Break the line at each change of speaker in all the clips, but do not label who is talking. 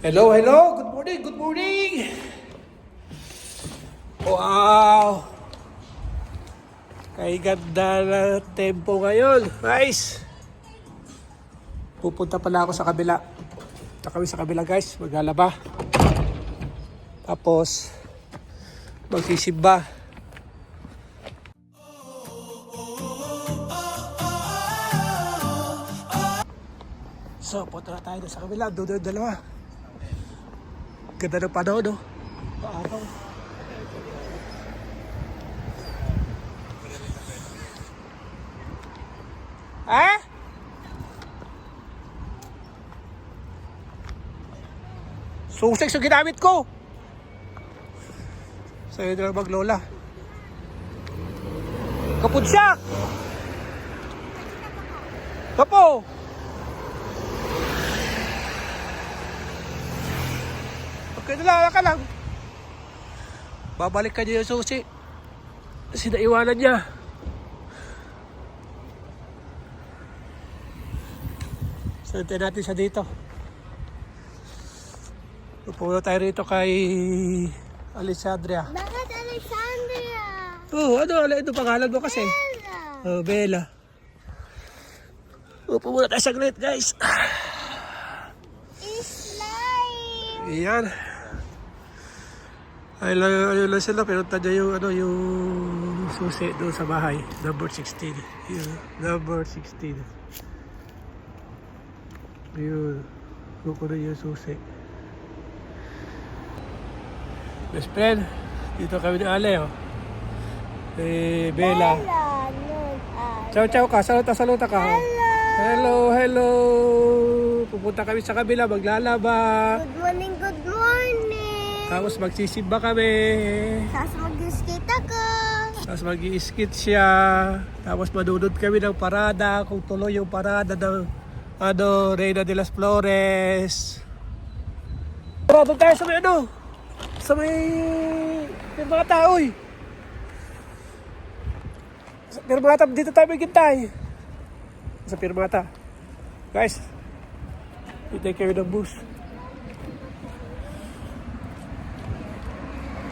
Hello, hello. Good morning, good morning. Wow. Kay ganda na tempo ngayon. Nice. Pupunta pala ako sa kabila. Punta kami sa kabila guys. Maglalaba. Tapos, magsisimba. So, punta na tayo sa kabila. Doon dalawa. Ganda ng panahon, no? Paaraw. Ah? Susek sa ginamit ko. Sa'yo na lang maglola. Kapudsak! Kapo! Okay lang, ka lang. Babalik ka niya yung susi. Kasi naiwanan niya. Sante natin siya dito. Pupunta tayo rito kay Alessandria.
Bakit Alexandria?
Oh, ano, ano ito pangalan mo kasi?
Bella.
Oh, Bella. Upo muna tayo saglit, guys.
Is live.
Iyan. Ayun lang sila, pero tadya yung, ano, yung susi doon sa bahay. Number 16. Yun, number 16. Yun. Kukunin yung susi. Best friend, dito kami ni Ale, oh. Eh, Bella.
Bella.
Ciao, ciao ka. Saluta, saluta ka.
Hello.
Hello, hello. Pupunta kami sa kabila, maglalaba.
Good morning, good morning.
Tapos magsisimba kami.
Tapos mag-skate ako.
Tapos mag skit siya. Tapos manunod kami ng parada. Kung tuloy yung parada ng ano, Reina de las Flores. Parado tayo sa may ano? Sa may... May mga tao eh. Sa Pirmata, dito tayo maghintay. Sa Pirmata. Guys, hintay kayo ng bus.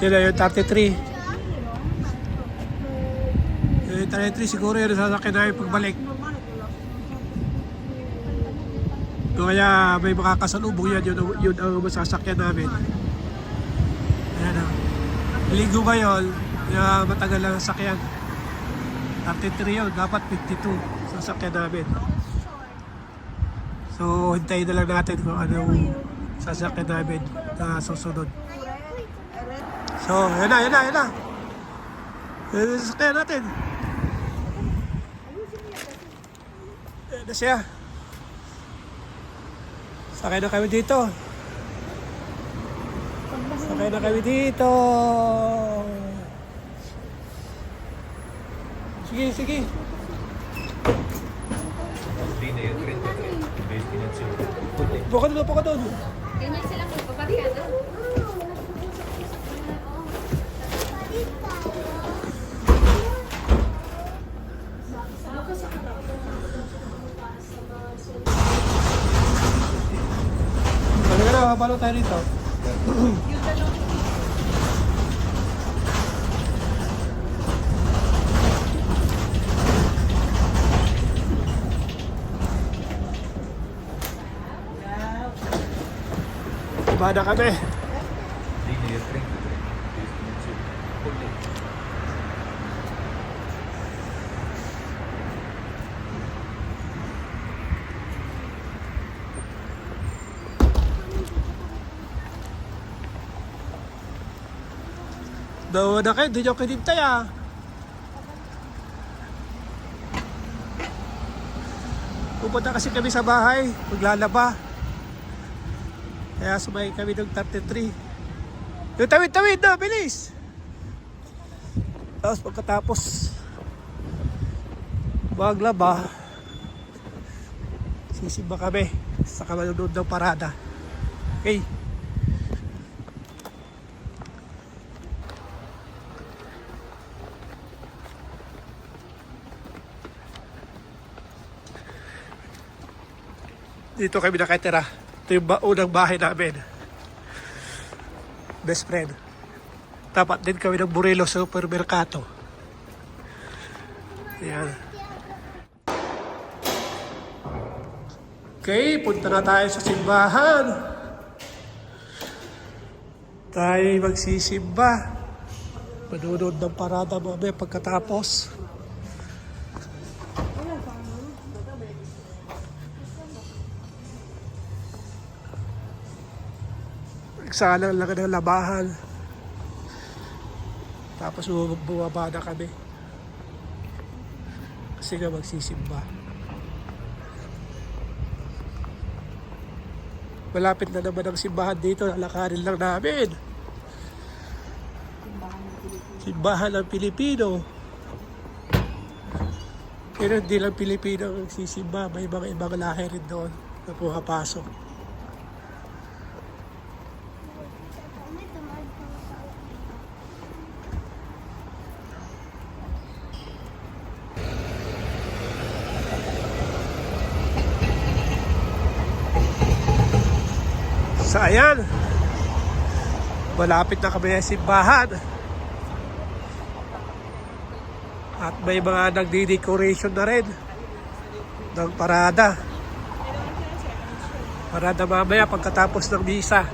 Yun na yung 33. Yung 33 siguro yun sasakyan namin pagbalik. Kaya may makakasalubong yan, yun, yun ang masasakyan namin. Ayan o. Linggo ngayon, kaya matagal lang ang sakyan. 33 yun, dapat 52 sasakyan namin. So, hintayin na lang natin kung anong sasakyan namin na susunod. So, yan na, yan na, yan na. Yan na sasakyan natin. Yan na siya. Sakay na kami dito. Sakay na kami dito. Sige, sige.
Linea 33, destinazione.
Buka doon, buka doon.
Ganyan silang magpaparkada.
Paano tayo dito? Iba na kami.
Linea
Dawa na kayo, di nyo kinintay ah. Pupunta kasi kami sa bahay, maglalaba. Kaya sumakay kami ng 33. Yung tawid-tawid na, bilis! Tapos pagkatapos maglaba, sisimba kami sa kamalunod ng parada. Okay. Dito kami nakatira. Ito yung unang bahay namin. Best friend. Tapat din kami ng Burelo Supermercado. Ayan. Okay, punta na tayo sa simbahan. Tayo magsisimba. Manunod ng parada mamaya pagkatapos. Nagsalang lang ng labahan. Tapos bu- bumaba na kami. Kasi nga magsisimba. Malapit na naman ang simbahan dito. Lalakarin lang namin. Simbahan ng Pilipino. Pero hindi lang Pilipino ang nagsisimba. May mga ibang lahi rin doon na pumapasok. So ayan, malapit na kami sa simbahan. At may mga nagdi-decoration na rin ng parada. Parada mamaya pagkatapos ng misa.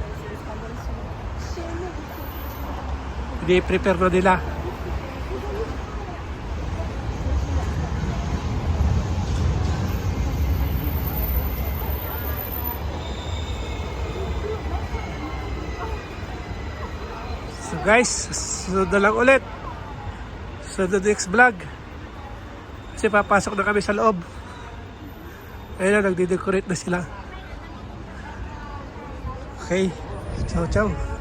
Hindi-prepare na nila. Guys, sunod na lang ulit. Sunod na next vlog. Kasi papasok na kami sa loob. Ayun na, nagde-decorate na sila. Okay. Ciao, ciao.